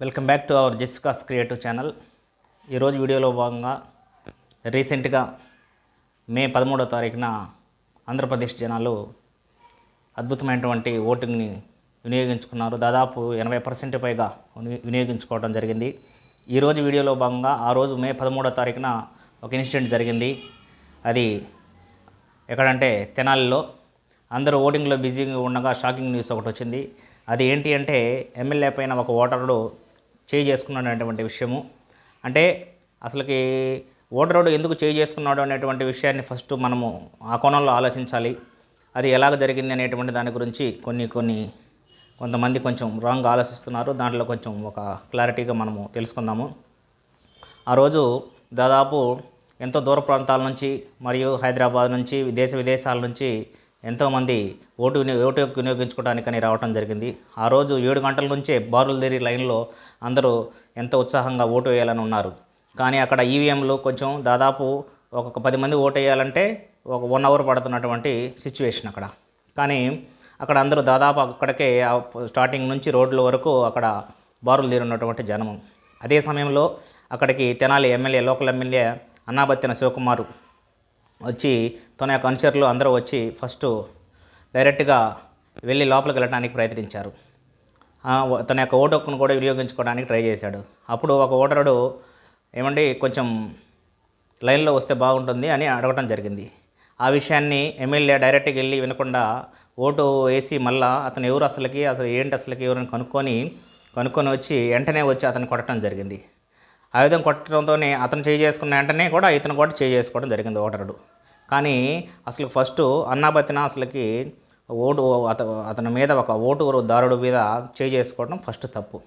Welcome back to our జెస్కాస్ creative channel. ఈరోజు వీడియోలో భాగంగా రీసెంట్గా మే పదమూడో తారీఖున ఆంధ్రప్రదేశ్ జనాలు అద్భుతమైనటువంటి ఓటింగ్ని వినియోగించుకున్నారు. దాదాపు ఎనభై పర్సెంట్ పైగా విని- వినియోగించుకోవడం జరిగింది. ఈరోజు వీడియోలో భాగంగా ఆ రోజు మే పదమూడో తారీఖున ఒక ఇన్సిడెంట్ జరిగింది. అది ఎక్కడంటే తెనాలిలో. అందరూ ఓటింగ్లో బిజీగా ఉండగా షాకింగ్ న్యూస్ ఒకటి వచ్చింది. అది ఏంటి అంటే ఎమ్మెల్యే పైన ఒక ఓటరుడు చేయి చేసుకున్నాడు అనేటువంటి విషయము. అంటే అసలుకి ఓటరుడు ఎందుకు చేయి చేసుకున్నాడు అనేటువంటి విషయాన్ని ఫస్ట్ మనము ఆ కోణంలో ఆలోచించాలి. అది ఎలాగ జరిగింది అనేటువంటి దాని గురించి కొన్ని కొన్ని కొంతమంది కొంచెం రాంగ్ ఆలోచిస్తున్నారు. దాంట్లో కొంచెం ఒక క్లారిటీగా మనము తెలుసుకుందాము. ఆ రోజు దాదాపు ఎంతో దూర ప్రాంతాల నుంచి మరియు హైదరాబాద్ నుంచి దేశ విదేశాల నుంచి ఎంతోమంది ఓటు విని ఓటు వినియోగించుకోవడానికని రావడం జరిగింది. ఆ రోజు ఏడు గంటల నుంచే బారులు తీరి లైన్లో అందరూ ఎంతో ఉత్సాహంగా ఓటు వేయాలని ఉన్నారు. కానీ అక్కడ ఈవీఎంలు కొంచెం దాదాపు ఒక పది మంది ఓటు వేయాలంటే ఒక వన్ అవర్ పడుతున్నటువంటి సిచ్యువేషన్ అక్కడ. కానీ అక్కడ అందరూ దాదాపు అక్కడికే స్టార్టింగ్ నుంచి రోడ్ల వరకు అక్కడ బారులు తీరున్నటువంటి జనం అదే సమయంలో అక్కడికి Tenali MLA local MLA Annabattina Shivakumar వచ్చి తన యొక్క అనుచరులు అందరూ వచ్చి ఫస్ట్ డైరెక్ట్గా వెళ్ళి లోపలికి వెళ్ళడానికి ప్రయత్నించారు. తన యొక్క ఓటు హక్కును కూడా వినియోగించుకోవడానికి ట్రై చేశాడు. అప్పుడు ఒక ఓటరుడు ఏమండి కొంచెం లైన్లో వస్తే బాగుంటుంది అని అడగటం జరిగింది. ఆ విషయాన్ని ఎమ్మెల్యే డైరెక్ట్గా వెళ్ళి వినకుండా ఓటు వేసి మళ్ళా అతను ఎవరు అసలుకి అసలు ఏంటి అసలుకి ఎవరని కనుక్కొని కనుక్కొని వచ్చి వెంటనే వచ్చి అతను కొట్టడం జరిగింది. ఆయుధం కొట్టడంతోనే అతను చేయి చేసుకున్న వెంటనే కూడా ఇతను కూడా చేయి చేసుకోవడం జరిగింది ఓటరుడు. కానీ అసలు ఫస్ట్ అన్నాబతిన అసలుకి ఓటు అత అతని మీద ఒక ఓటు దారుడు మీద చేయి చేసుకోవడం ఫస్ట్ తప్పు.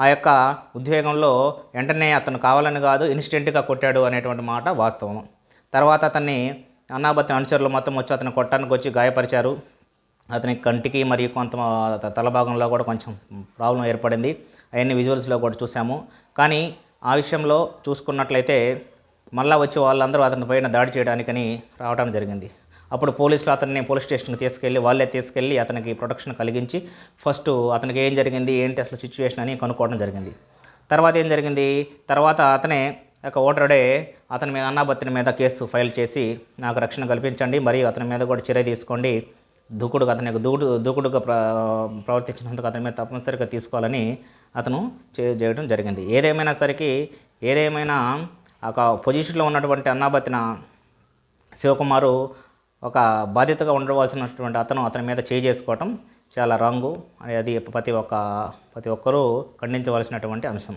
ఆ యొక్క ఉద్వేగంలో వెంటనే అతను కావాలని కాదు ఇన్స్టెంట్గా కొట్టాడు అనేటువంటి మాట వాస్తవం తర్వాత అతన్ని అన్నాబతి అనుచరులు మొత్తం వచ్చి అతను కొట్టడానికి వచ్చి గాయపరిచారు. అతని కంటికి మరియు కొంత తల భాగంలో కూడా కొంచెం ప్రాబ్లం ఏర్పడింది. అవన్నీ విజువల్స్లో కూడా చూసాము. కానీ ఆ విషయంలో చూసుకున్నట్లయితే మళ్ళా వచ్చి వాళ్ళందరూ అతని పైన దాడి చేయడానికని రావడం జరిగింది. అప్పుడు పోలీసులు అతన్ని పోలీస్ స్టేషన్కి తీసుకెళ్ళి వాళ్ళే తీసుకెళ్ళి అతనికి ప్రొటెక్షన్ కలిగించి ఫస్ట్ అతనికి ఏం జరిగింది ఏంటి అసలు సిచ్యువేషన్ అని కనుక్కోవడం జరిగింది. తర్వాత ఏం జరిగింది? తర్వాత అతనే ఒక ఓటరుడే అతని మీద అన్నాబత్తిని మీద కేసు ఫైల్ చేసి నాకు రక్షణ కల్పించండి మరియు అతని మీద కూడా చర్య తీసుకోండి దూకుడుగా అతని యొక్క దూకుడు దూకుడుగా ప్ర ప్రవర్తించినందుకు అతని మీద తప్పనిసరిగా తీసుకోవాలని అతను చే- చేయడం జరిగింది. ఏదేమైనా సరికి ఏదేమైనా ఒక పొజిషన్లో ఉన్నటువంటి అన్నాబతిన శివకుమారు ఒక బాధ్యతగా ఉండవలసినటువంటి అతను అతని మీద చేయి చేసుకోవటం చాలా రాంగు అది ప్రతి ఒక్క ప్రతి ఒక్కరూ ఖండించవలసినటువంటి అంశం.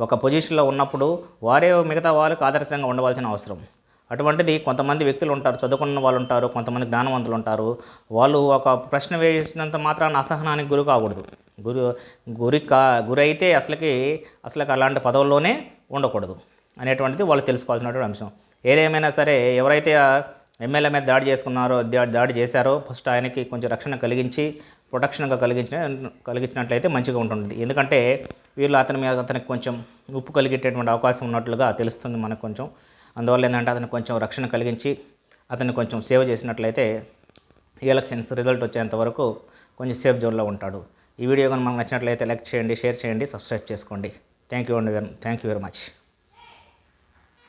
ఒక పొజిషన్లో ఉన్నప్పుడు వారే మిగతా వాళ్ళకి ఆదర్శంగా ఉండవలసిన అవసరం. అటువంటిది కొంతమంది వ్యక్తులు ఉంటారు చదువుకున్న వాళ్ళు ఉంటారు కొంతమంది జ్ఞానవంతులు ఉంటారు వాళ్ళు ఒక ప్రశ్న వేసినంత మాత్రాన అసహనానికి గురి కాకూడదు. గురి గురి కా గురి అయితే అసలుకి అసలుకి అలాంటి పదవుల్లోనే ఉండకూడదు అనేటువంటిది వాళ్ళు తెలుసుకోవాల్సినటువంటి అంశం. ఏదేమైనా సరే ఎవరైతే ఎమ్మెల్యే మీద దాడి చేసుకున్నారో దాడి చేశారో ఫస్ట్ ఆయనకి కొంచెం రక్షణ కలిగించి ప్రొటెక్షన్గా కలిగించిన కలిగించినట్లయితే మంచిగా ఉంటుంది ఎందుకంటే వీళ్ళు అతని మీద అతనికి కొంచెం ఉప్పు కలిగేటటువంటి అవకాశం ఉన్నట్లుగా తెలుస్తుంది మనకు కొంచెం. అందువల్ల ఏంటంటే అతను కొంచెం రక్షణ కలిగించి అతన్ని కొంచెం సేవ్ చేసినట్లయితే ఈ ఎలక్షన్స్ రిజల్ట్ వచ్చేంత వరకు కొంచెం సేఫ్ జోన్లో ఉంటాడు. ఈ వీడియో కానీ మనకు నచ్చినట్లయితే లైక్ చేయండి షేర్ చేయండి సబ్స్క్రైబ్ చేసుకోండి. థ్యాంక్ యూ అండి థ్యాంక్ యూ వెరీ మచ్